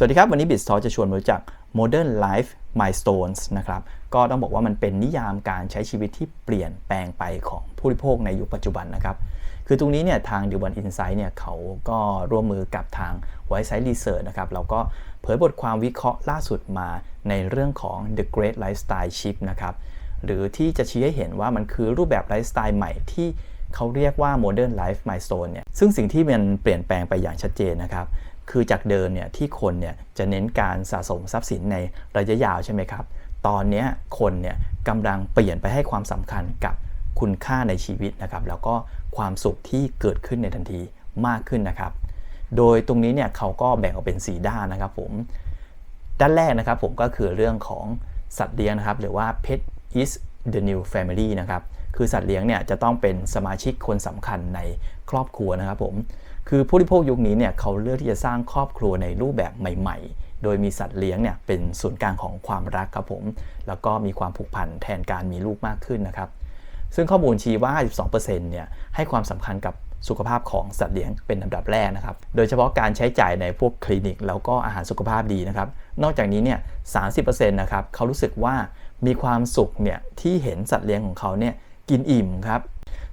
สวัสดีครับ วันนี้ b i t s t a l k จะชวนมารู้จัก Modern Life Milestones นะครับ ก็ต้องบอกว่ามันเป็นนิยามการใช้ชีวิตที่เปลี่ยนแปลงไปของผู้บริโภคในยุคปัจจุบันนะครับ คือตรงนี้เนี่ยทาง The One Insight เนี่ยเขาก็ร่วมมือกับทาง White Side Research นะครับเราก็เผยบทความวิเคราะห์ล่าสุดมาในเรื่องของ The Great Lifestyle Shift นะครับ หรือที่จะชี้ให้เห็นว่ามันคือรูปแบบไลฟ์สไตล์ใหม่ที่เขาเรียกว่า Modern Life Milestone เนี่ย ซึ่งสิ่งที่มันเปลี่ยนแปลงไปอย่างชัดเจนนะครับ คือจากเดิมเนี่ยที่คนเนี่ยจะเน้นการสะสมทรัพย์สินในระยะยาวใช่ไหมครับ ตอนนี้คนเนี่ยกำลังเปลี่ยนไปให้ความสำคัญกับคุณค่าในชีวิตนะครับ แล้วก็ความสุขที่เกิดขึ้นในทันทีมากขึ้นนะครับ โดยตรงนี้เนี่ยเขาก็แบ่งออกเป็น 4 ด้านนะครับผม ด้านแรกนะครับผมก็คือเรื่องของสัตว์เลี้ยงนะครับ หรือว่า pet is the new family นะครับ คือสัตว์เลี้ยงเนี่ยจะต้องเป็นสมาชิกคนสำคัญในครอบครัวนะครับผมคือผู้บริโภคยุคนี้เนี่ยเขาเลือกที่จะสร้างครอบครัวในรูปแบบใหม่ ๆ โดยมีสัตว์เลี้ยงเนี่ยเป็นศูนย์กลางของความรักครับผม แล้วก็มีความผูกพันแทนการมีลูกมากขึ้นนะครับ ซึ่งข้อมูลชี้ว่า52%เนี่ยให้ความสำคัญกับสุขภาพของสัตว์เลี้ยงเป็นลำดับแรกนะครับ โดยเฉพาะการใช้จ่ายในพวกคลินิก แล้วก็อาหารสุขภาพดีนะครับ นอกจากนี้เนี่ย 30%นะครับเขารู้สึกว่ามีความสุขเนี่ยที่เห็นสัตว์เลี้ยงของเขาเนี่ย กินอิ่มครับ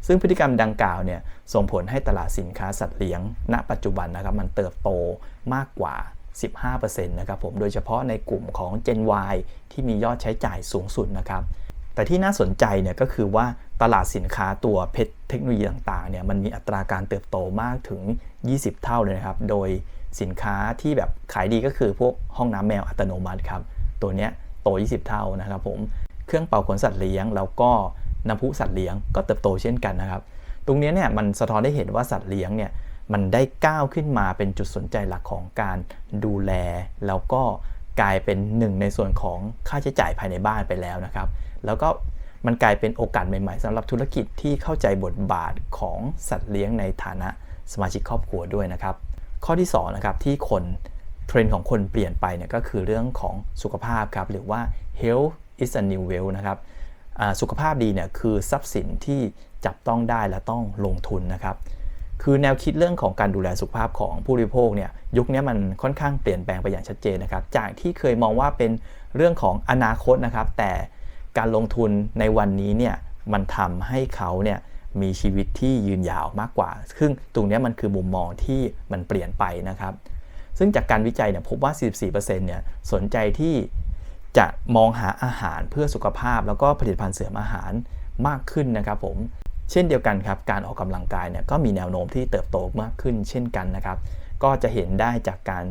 ซึ่งพฤติกรรมดังกล่าวเนี่ยส่งผลให้ตลาดสินค้าสัตว์เลี้ยง ณ ปัจจุบันนะครับมันเติบโตมากกว่า 15%นะครับผมโดยเฉพาะในกลุ่มของ Gen Y ที่มียอดใช้จ่ายสูงสุดนะครับแต่ที่น่าสนใจเนี่ยก็คือว่าตลาดสินค้าตัวเพชรเทคโนโลยีต่างๆเนี่ยมันมีอัตราการเติบโตมากถึง 20 เท่าเลยนะครับ โดยสินค้าที่แบบขายดีก็คือพวกห้องน้ำแมวอัตโนมัติครับตัวเนี้ยโต 20 เท่านะครับผมเครื่องเป่าขนสัตว์เลี้ยงแล้วก็ น้ำพุสัตว์เลี้ยงก็เติบโตเช่นกันนะครับ ตรงนี้เนี่ยมันสะท้อนได้เห็นว่าสัตว์เลี้ยงเนี่ยมันได้ก้าวขึ้นมาเป็นจุดสนใจหลักของการดูแล แล้วก็กลายเป็นหนึ่งในส่วนของค่าใช้จ่ายภายในบ้านไปแล้วนะครับ แล้วก็มันกลายเป็นโอกาสใหม่ๆสำหรับธุรกิจที่เข้าใจบทบาทของสัตว์เลี้ยงในฐานะสมาชิกครอบครัวด้วยนะครับ ข้อที่2นะครับที่คนเทรนด์ของคนเปลี่ยนไปเนี่ยก็คือเรื่องของสุขภาพครับหรือว่า health is a new wealth นะครับ สุขภาพดีเนี่ยคือทรัพย์สินที่จับต้องได้และต้องลงทุนนะครับคือแนวคิดเรื่องของการดูแลสุขภาพของผู้บริโภคเนี่ยยุคนี้มันค่อนข้างเปลี่ยนแปลงไปอย่างชัดเจนนะครับ จากที่เคยมองว่าเป็นเรื่องของอนาคตนะครับ แต่การลงทุนในวันนี้เนี่ยมันทำให้เขาเนี่ยมีชีวิตที่ยืนยาวมากกว่า ซึ่งตรงนี้มันคือมุมมองที่มันเปลี่ยนไปนะครับ ซึ่งจากการวิจัยเนี่ยพบว่า 44%เนี่ยสนใจที่ จะมองหาอาหารเพื่อสุขภาพ แล้วก็ผลิตภัณฑ์เสริมอาหารมากขึ้นนะครับผมเช่นเดียวกันครับการออกกำลังกายเนี่ยก็มีแนวโน้มที่เติบโตมากขึ้นเช่นกันนะครับก็จะเห็นได้จากการ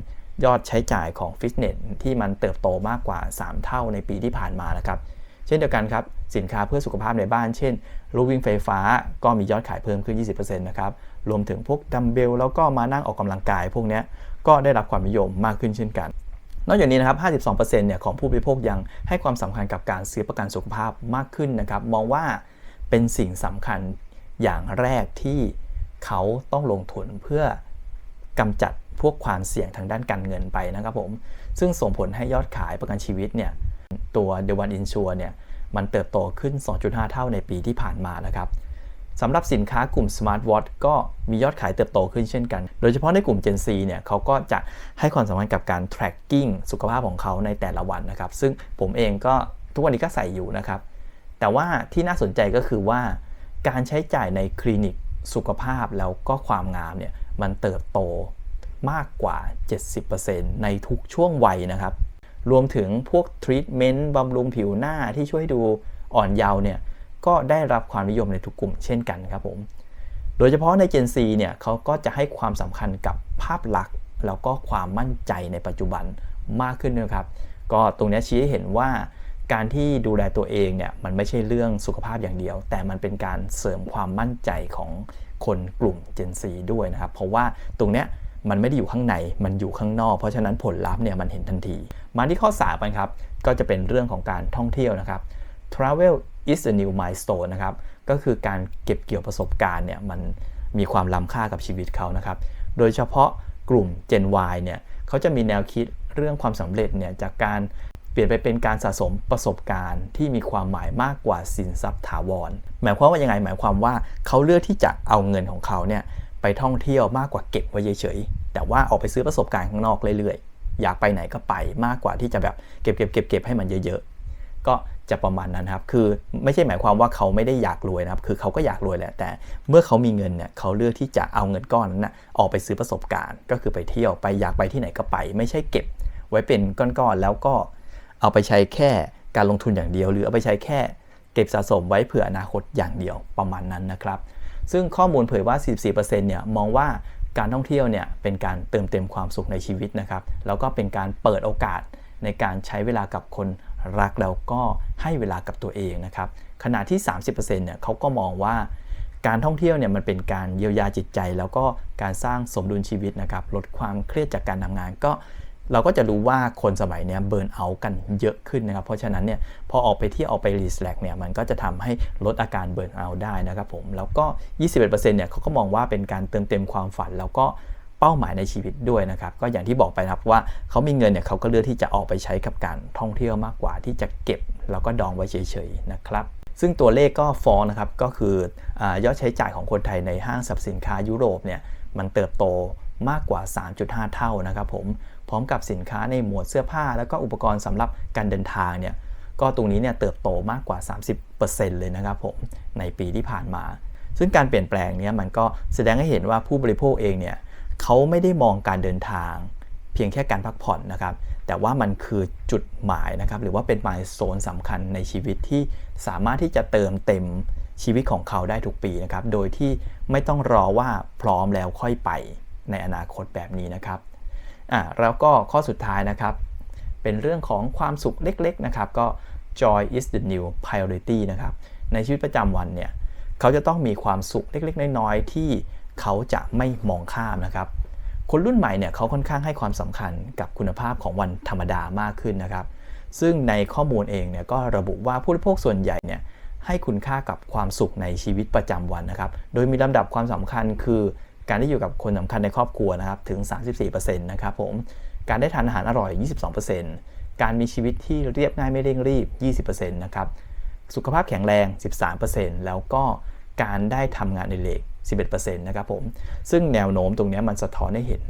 ยอดใช้จ่ายของฟิตเนสที่มันเติบโตมากกว่า 3 เท่าในปีที่ผ่านมานะครับเช่นเดียวกันครับสินค้าเพื่อสุขภาพในบ้าน เช่นลูวิ่งไฟฟ้าก็มียอดขายเพิ่มขึ้น 20%นะครับรวมถึงพวกดัมเบลแล้วก็มานั่งออกกำลังกาย พวกนี้ก็ได้รับความนิยมมากขึ้นเช่นกัน นอกจากนี้นะครับ 52%เนี่ยของผู้บริโภคยังให้ความสำคัญกับการซื้อประกันสุขภาพมากขึ้นนะครับ มองว่าเป็นสิ่งสำคัญอย่างแรกที่เขาต้องลงทุนเพื่อกำจัดพวกความเสี่ยงทางด้านการเงินไปนะครับผม ซึ่งส่งผลให้ยอดขายประกันชีวิตเนี่ยตัว The One Insure เนี่ยมันเติบโตขึ้น 2.5 เท่าในปีที่ผ่านมานะครับ สำหรับสินค้ากลุ่ม Smart Watch ก็มียอดขายเติบโตขึ้นเช่นกัน โดยเฉพาะในกลุ่ม Gen Z เนี่ยเขาก็จะให้ความสำคัญกับการ tracking สุขภาพของเขาในแต่ละวันนะครับ ซึ่งผมเองก็ทุกวันนี้ก็ใส่อยู่นะครับ แต่ว่าที่น่าสนใจก็คือว่า การใช้จ่ายในคลินิกสุขภาพแล้วก็ความงามเนี่ยมันเติบโตมากกว่า 70%ในทุกช่วงวัยนะครับ รวมถึงพวกทรีทเมนต์บำรุงผิวหน้าที่ช่วยดูอ่อนเยาว์เนี่ย ก็ได้รับความนิยมในทุกกลุ่มเช่นกันครับผม โดยเฉพาะใน Gen Z เนี่ยเขาก็จะให้ความสำคัญกับภาพลักษณ์ แล้วก็ความมั่นใจในปัจจุบันมากขึ้นนะครับ ก็ตรงนี้ชี้ให้เห็นว่าการที่ดูแลตัวเองเนี่ยมันไม่ใช่เรื่องสุขภาพอย่างเดียว แต่มันเป็นการเสริมความมั่นใจของคนกลุ่ม Gen Z ด้วยนะครับ เพราะว่าตรงเนี้ยมันไม่ได้อยู่ข้างใน มันอยู่ข้างนอก เพราะฉะนั้นผลลัพธ์เนี่ยมันเห็นทันที มาที่ข้อ3กันครับ ก็จะเป็นเรื่องของการท่องเที่ยวนะครับ travel is a new milestone นะครับ ก็คือการเก็บเกี่ยวประสบการณ์เนี่ยมันมีความล้ำค่ากับชีวิตเขานะครับ โดยเฉพาะกลุ่ม Gen Y เนี่ยเขาจะมีแนวคิดเรื่องความสำเร็จเนี่ยจากการเปลี่ยนไปเป็นการสะสมประสบการณ์ที่มีความหมายมากกว่าสินทรัพย์ถาวร หมายความว่ายังไง หมายความว่าเขาเลือกที่จะเอาเงินของเขาเนี่ยไปท่องเที่ยวมากกว่าเก็บไว้เฉยๆ แต่ว่าออกไปซื้อประสบการณ์ข้างนอกเรื่อยๆ อยากไปไหนก็ไปมากกว่าที่จะแบบเก็บเก็บเก็บเก็บให้มันเยอะๆ ก็จะประมาณนั้นครับ คือไม่ใช่หมายความว่าเขาไม่ได้อยากรวยนะครับ คือเขาก็อยากรวยแหละ แต่เมื่อเขามีเงินเนี่ย เขาเลือกที่จะเอาเงินก้อนนั้นนะออกไปซื้อประสบการณ์ ก็คือไปเที่ยว ไปอยากไปที่ไหนก็ไป ไม่ใช่เก็บไว้เป็นก้อนๆ แล้วก็เอาไปใช้แค่การลงทุนอย่างเดียว หรือเอาไปใช้แค่เก็บสะสมไว้เผื่ออนาคตอย่างเดียวประมาณนั้นนะครับ ซึ่งข้อมูลเผยว่า 44%เนี่ย มองว่าการท่องเที่ยวเนี่ย เป็นการเติมเต็มความสุขในชีวิตนะครับ แล้วก็เป็นการเปิดโอกาสในการใช้เวลากับคน รักแล้วก็ให้เวลากับตัวเองนะครับขณะที่ 30%เนี่ยเขาก็มองว่าการท่องเที่ยวเนี่ยมันเป็นการเยียวยาจิตใจ แล้วก็การสร้างสมดุลชีวิตนะครับลดความเครียดจากการทำงานก็เราก็จะรู้ว่าคนสมัยนี้เบิร์นเอากันเยอะขึ้นนะครับ เพราะฉะนั้นเนี่ยพอออกไปที่ออกไปรีสแลกเนี่ยมันก็จะทำให้ลดอาการเบิร์นเอาได้นะครับผม แล้วก็ 21%เนี่ยเขาก็มองว่าเป็นการเติมเต็มความฝัน แล้วก็ เป้าหมายในชีวิตด้วยนะครับ ก็อย่างที่บอกไปนะครับว่าเขามีเงินเนี่ยเขาก็เลือกที่จะออกไปใช้กับการท่องเที่ยวมากกว่าที่จะเก็บแล้วก็ดองไว้เฉยๆนะครับซึ่งตัวเลขก็ฟ้องนะครับก็คืออยอดใช้จ่ายของคนไทยในห้างสรรพสินค้ายุโรปเนี่ยมันเติบโตมากกว่า 3.5 เท่านะครับผมพร้อมกับสินค้าในหมวดเสื้อผ้า แล้วก็อุปกรณ์สำหรับการเดินทางเนี่ยก็ตรงนี้เนี่ยเติบโตมากกว่า 30%เลยนะครับผมในปีที่ผ่านมา ซึ่งการเปลี่ยนแปลงเนี้ยมันก็แสดงให้เห็นว่าผู้บริโภคเองเนี่ย เขาไม่ได้มองการเดินทาง เพียงแค่การพักผ่อนนะครับ แต่ว่ามันคือจุดหมายนะครับ หรือว่าเป็นมายโซนสำคัญในชีวิตที่สามารถที่จะเติมเต็มชีวิตของเขาได้ทุกปีนะครับ โดยที่ไม่ต้องรอว่าพร้อมแล้วค่อยไปในอนาคตแบบนี้นะครับอ่าแล้วก็ข้อสุดท้ายนะครับ เป็นเรื่องของความสุขเล็กๆนะครับ ก็ joy is the new priority นะครับ ในชีวิตประจำวันเนี่ย เขาจะต้องมีความสุขเล็กๆ น้อยๆ ที่ เขาจะไม่มองข้ามนะครับ คนรุ่นใหม่เนี่ยเขาค่อนข้างให้ความสำคัญกับคุณภาพของวันธรรมดามากขึ้นนะครับ ซึ่งในข้อมูลเองเนี่ยก็ระบุว่าผู้บริโภคส่วนใหญ่เนี่ยให้คุณค่ากับความสุขในชีวิตประจำวันนะครับ โดยมีลำดับความสำคัญคือ การได้อยู่กับคนสำคัญในครอบครัวนะครับถึง 34%นะครับผม การได้ทานอาหารอร่อย 22%การมีชีวิตที่เรียบง่ายไม่เร่งรีบ 20%นะครับ สุขภาพแข็งแรง 13%แล้วก็การได้ทำงานในเล็ก 11%นะครับผม ซึ่งแนวโน้มตรงนี้มันสะท้อนให้เห็น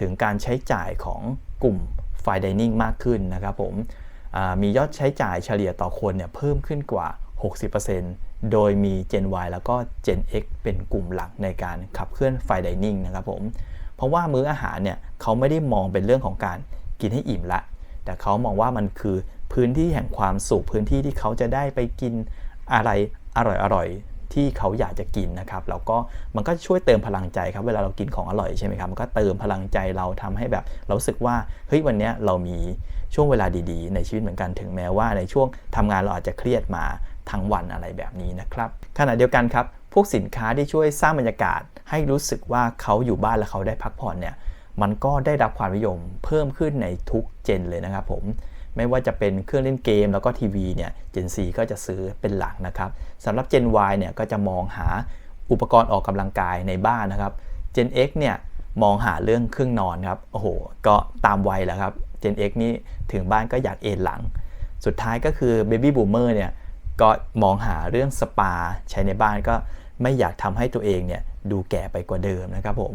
ถึงการใช้จ่ายของกลุ่มไฟดิเนิ่งมากขึ้นนะครับผมมียอดใช้จ่ายเฉลี่ยต่อคนเนี่ยเพิ่มขึ้นกว่า 60%โดยมี Gen Y แล้วก็ Gen X เป็นกลุ่มหลักในการขับเคลื่อนไฟดิเนิ่งนะครับผม เพราะว่ามื้ออาหารเนี่ยเขาไม่ได้มองเป็นเรื่องของการกินให้อิ่มละ แต่เขามองว่ามันคือพื้นที่แห่งความสุขพื้นที่ที่เขาจะได้ไปกินอะไรอร่อยๆ ที่เขาอยากจะกินนะครับแล้วก็มันก็ช่วยเติมพลังใจครับเวลาเรากินของอร่อยใช่ไหมครับมันก็เติมพลังใจเราทำให้แบบเราสึกว่าเฮ้ยวันนี้เรามีช่วงเวลาดีๆ ในชีวิตเหมือนกันถึงแม้ว่าในช่วงทำงานเราอาจจะเครียดมาทั้งวันอะไรแบบนี้นะครับขณะเดียวกันครับพวกสินค้าที่ช่วยสร้างบรรยากาศ ให้รู้สึกว่าเขาอยู่บ้านแล้วเขาได้พักผ่อนเนี่ยมันก็ได้รับความนิยมเพิ่มขึ้นในทุกเจนเลยนะครับผม ไม่ว่าจะเป็นเครื่องเล่นเกมแล้วก็ทีวีเนี่ย Gen C ก็จะซื้อเป็นหลักนะครับสำหรับ Gen Y เนี่ยก็จะมองหาอุปกรณ์ออกกำลังกายในบ้านนะครับ Gen X เนี่ยมองหาเรื่องเครื่องนอนครับ โอ้โห ก็ตามวัยแล้วครับ Gen X นี่ถึงบ้านก็อยากเอนหลัง สุดท้ายก็คือ Baby Boomer เนี่ยก็มองหาเรื่องสปาใช้ในบ้านก็ไม่อยากทำให้ตัวเองเนี่ยดูแก่ไปกว่าเดิมนะครับผม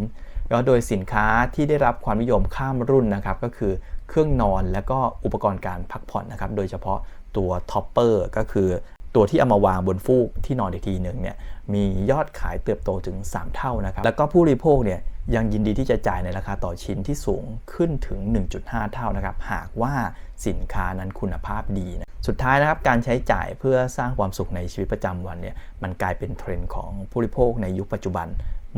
ก็โดยสินค้าที่ได้รับความนิยมข้ามรุ่นนะครับก็คือเครื่องนอนและก็อุปกรณ์การพักผ่อนนะครับโดยเฉพาะตัวท็อปเปอร์ก็คือตัวที่เอามาวางบนฟูกที่นอนอีกทีหนึ่งเนี่ยมียอดขายเติบโตถึง 3 เท่านะครับแล้วก็ผู้บริโภคเนี่ยยังยินดีที่จะจ่ายในราคาต่อชิ้นที่สูงขึ้นถึง 1.5 เท่านะครับหากว่าสินค้านั้นคุณภาพดีนะสุดท้ายนะครับการใช้จ่ายเพื่อสร้างความสุขในชีวิตประจำวันเนี่ยมันกลายเป็นเทรนด์ของผู้บริโภคในยุคปัจจุบัน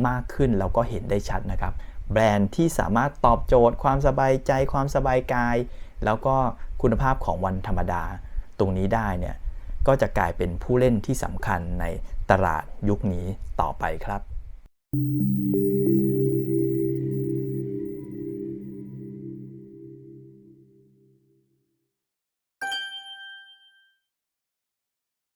มากขึ้นเราก็เห็นได้ชัดนะครับ แบรนด์ที่สามารถตอบโจทย์ ความสบายใจ ความสบายกาย แล้วก็คุณภาพของวันธรรมดา ตรงนี้ได้เนี่ยก็จะกลายเป็นผู้เล่นที่สำคัญในตลาดยุคนี้ต่อไปครับ